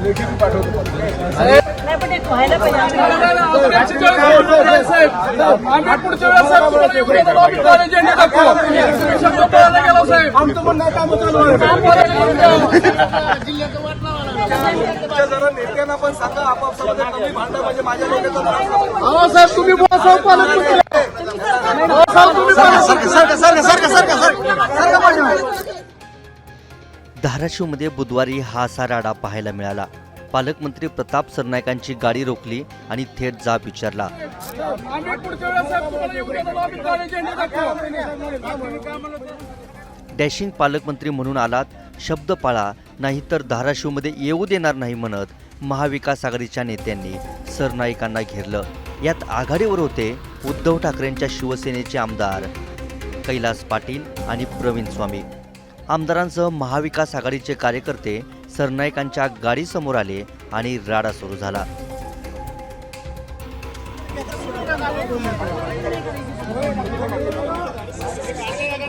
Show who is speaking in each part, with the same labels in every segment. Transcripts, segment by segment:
Speaker 1: आम्ही पुढच्या वेळेस तुम्ही सर
Speaker 2: नेत्यांना पण सांगा आपापसामध्ये कमी भांडा म्हणजे माझ्या
Speaker 1: साहेब तुम्ही साहेब तुम्ही
Speaker 3: धाराशिवमध्ये बुधवारी हा असा राडा पाहायला मिळाला. पालकमंत्री प्रताप सरनाईकांची गाडी रोखली आणि थेट जाब विचारला. डॅशिंग पालकमंत्री म्हणून आलात शब्द पाळा नाहीतर धाराशिवमध्ये येऊ देणार नाही म्हणत महाविकास आघाडीच्या नेत्यांनी सरनाईकांना घेरलं. यात आघाडीवर होते उद्धव ठाकरेंच्या शिवसेनेचे आमदार कैलास पाटील आणि प्रवीण स्वामी. आमदारांसह महाविकास आघाडीचे कार्यकर्ते सरनाईकांच्या गाडीसमोर आले आणि राडा सुरू झाला.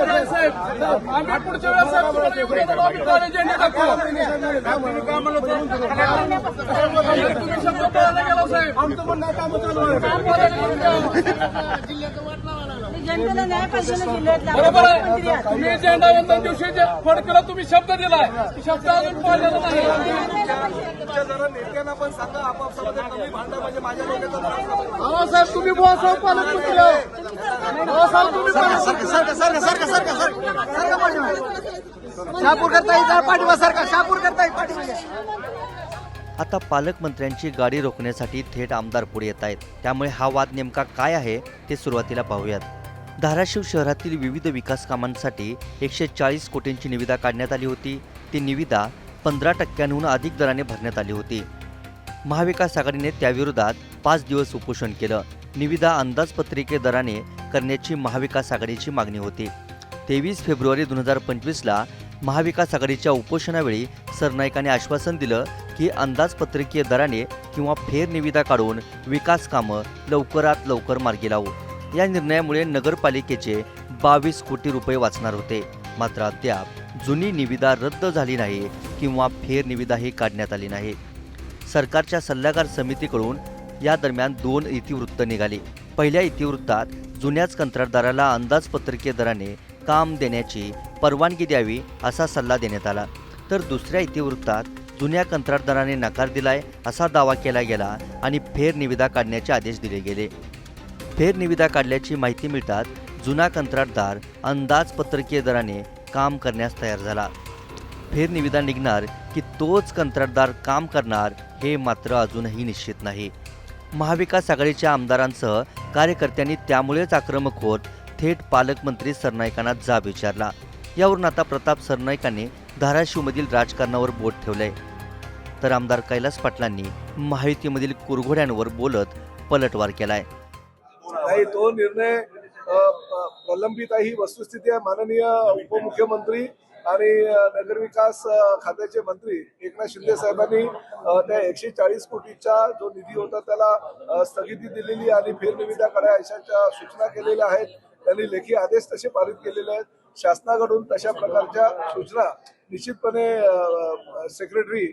Speaker 1: आम्ही पुढच्या वेळेस आम्ही कॉलेज एंड टाकू. तुम्ही शब्द पळायला गेला साहेब. काम बोलायला येऊन द्या.
Speaker 4: जनतेला न्याय पाहिजे
Speaker 1: बरोबर आहे. तुम्ही झेंडा वंदन दिवशी जे फडकला तुम्ही शब्द दिलाय. ती शब्द अजून पाळलेला नाही.
Speaker 2: तुमच्या जरा नेत्यांना पण सांगा आपापसामध्ये कमी भांडा म्हणजे माझ्या
Speaker 1: साहेब तुम्ही तुम्ही
Speaker 2: शहापूर करता येईल पाठिंबा सारखा शहापूर करता येईल पाठिंबा
Speaker 3: आता पालकमंत्र्यांची गाडी रोखण्यासाठी थेट आमदार पुढे येत आहेत. त्यामुळे हा वाद नेमका काय आहे ते सुरुवातीला पाहूयात. धाराशिव शहरातील विविध विकास कामांसाठी एकशे चाळीस कोटींची निविदा काढण्यात आली होती. ती निविदा पंधरा टक्क्यांहून अधिक दराने भरण्यात आली होती. महाविकास आघाडीने त्याविरोधात पाच दिवस उपोषण केलं. निविदा अंदाजपत्रिके दराने करण्याची महाविकास आघाडीची मागणी होती. तेवीस फेब्रुवारी दोन हजार पंचवीसला महाविकास आघाडीच्या उपोषणावेळी सरनाईकाने आश्वासन दिलं की अंदाजपत्रकीय दराने किंवा फेरनिविदा काढून विकास कामं लवकरात लवकर मार्गी लावू. या निर्णयामुळे नगरपालिकेचे बावीस कोटी रुपये वाचणार होते. मात्र अद्याप जुनी निविदा रद्द झाली नाही किंवा फेरनिविदाही काढण्यात आली नाही. सरकारच्या सल्लागार समितीकडून या दरम्यान दोन इतिवृत्त निघाली. पहिल्या इतिवृत्तात जुन्याच कंत्राटदाराला अंदाजपत्रकीय दराने काम देण्याची परवानगी द्यावी असा सल्ला देण्यात आला. तर दुसऱ्या इतिवृत्तात जुन्या कंत्राटदाराने नकार दिलाय असा दावा केला गेला आणि फेरनिविदा काढण्याचे आदेश दिले गेले. फेरनिविदा काढल्याची माहिती मिळतात जुना कंत्राटदार अंदाजपत्रकीय दराने काम करण्यास तयार झाला. फेरनिविदा निघणार की तोच कंत्राटदार काम करणार हे मात्र अजूनही निश्चित नाही. महाविकास आघाडीच्या आमदारांसह कार्यकर्त्यांनी त्यामुळेच आक्रमक होत थेट पालकमंत्री सरनाईकांना जाब विचारला. यावरून आता प्रताप सरनाईकांनी धाराशिवमधील राजकारणावर बोट ठेवलंय. तर आमदार कैलास पाटलांनी महायुतीमधील कुरघोड्यांवर बोलत पलटवार केलाय.
Speaker 2: नाही तो निर्णय प्रलंबित आहे. ही वस्तुस्थिती आहे माननीय उपमुख्यमंत्री आणि नगरविकास खात्याचे मंत्री एकनाथ शिंदे साहेबांनी त्या एकशे चाळीस कोटीचा जो निधी होता त्याला स्थगिती दिलेली आणि फेरनिविदा करा अशाच्या सूचना केलेल्या आहेत. त्यांनी लेखी आदेश तसे पारित केलेले आहेत. शासनाकडून तशा प्रकारच्या सूचना निश्चितपणे सेक्रेटरी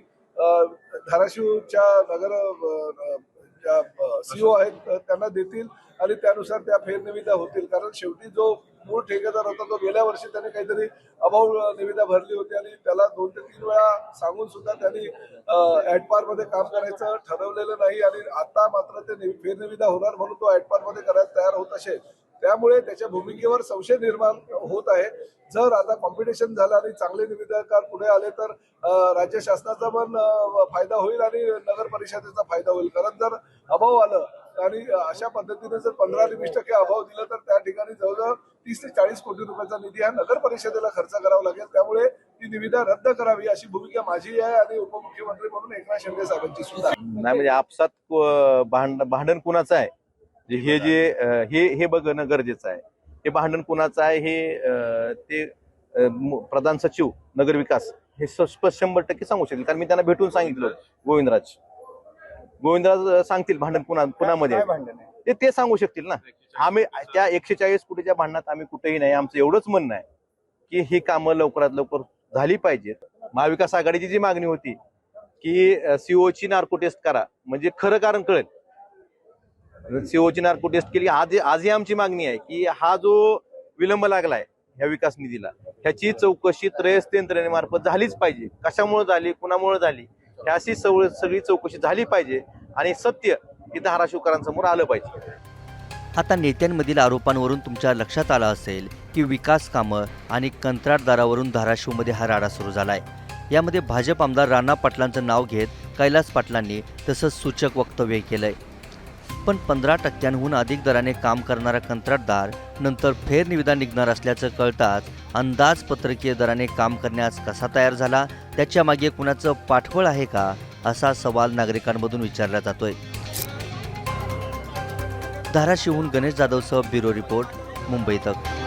Speaker 2: धाराशिवच्या नगर त्या सीओ आहेत त्यांना देतील आणि त्यानुसार त्या फेरनिविदा होतील. कारण शेवटी जो मूळ ठेकेदार होता तो गेल्या वर्षी त्याने काहीतरी अभाव निविदा भरली होती आणि त्याला दोन ते तीन वेळा सांगून सुद्धा त्यांनी ऍटपारमध्ये काम करायचं ठरवलेलं नाही आणि आता मात्र ते फेरनिविदा होणार म्हणून तो ऍटपारमध्ये करायला तयार होत असेल. त्यामुळे त्याच्या भूमिकेवर संशय निर्माण होत आहे. जर आता कॉम्पिटिशन झालं आणि चांगले निविदाकार पुढे आले तर राज्य शासनाचा पण फायदा होईल आणि नगर परिषदेचा फायदा होईल. कारण जर अभाव आलं आणि अशा पद्धतीने जर पंधरा ते वीस टक्के अभाव दिला तर त्या ठिकाणी जवळजवळ तीस ते चाळीस कोटी रुपयाचा निधी हा नगर परिषदेला खर्च करावा लागेल. त्यामुळे ती निविदा रद्द करावी अशी भूमिका माझी आहे आणि उपमुख्यमंत्री म्हणून एकनाथ शिंदे साहेबांची सुद्धा
Speaker 5: नाही म्हणजे आपसात भांडण कुणाचं आहे? हे जे हे हे बघणं गरजेचं आहे. हे भांडण कुणाचं आहे हे ते प्रधान सचिव नगर विकास हे स्पष्ट शंभर टक्के सांगू शकतील कारण मी त्यांना भेटून सांगितलं गोविंदराज. गोविंदराज सांगतील भांडण कुणामध्ये. आहे. ते ते सांगू शकतील ना. आम्ही त्या एकशे चाळीस कोटीच्या भांडणात आम्ही कुठेही नाही. आमचं एवढंच म्हणणं आहे की ही कामं लवकरात लवकर झाली पाहिजेत. महाविकास आघाडीची जी मागणी होती की सीओची नार्को टेस्ट करा. म्हणजे खरं कारण कळेल. सीओची नार्को टेस्ट केली. आज आजही आमची मागणी आहे की हा जो विलंब लागलाय ह्या विकास निधीला ह्याची चौकशी त्रयस्थ यंत्रणेमार्फत झालीच पाहिजे. कशामुळे झाली कुणामुळे झाली ह्याशी सव- सगळी चौकशी झाली पाहिजे आणि सत्य हे धाराशिवकरांसमोर आलं पाहिजे.
Speaker 3: आता नेत्यांमधील आरोपांवरून तुमच्या लक्षात आलं असेल की विकास कामं आणि कंत्राटदारावरून धाराशिवमध्ये हा राडा सुरू झालाय. यामध्ये भाजप आमदार राणा पाटलांचं नाव घेत कैलास पाटलांनी तसंच सूचक वक्तव्य केलंय. पण पंधरा टक्क्यांहून अधिक दराने काम करणारा कंत्राटदार नंतर फेरनिविदा निघणार असल्याचं कळताच अंदाजपत्रकीय दराने काम करण्यास कसा तयार झाला? त्याच्यामागे कुणाचं पाठबळ आहे का? असा सवाल नागरिकांमधून विचारला जातोय. धाराशिवहून गणेश जाधवसह ब्युरो रिपोर्ट मुंबई तक.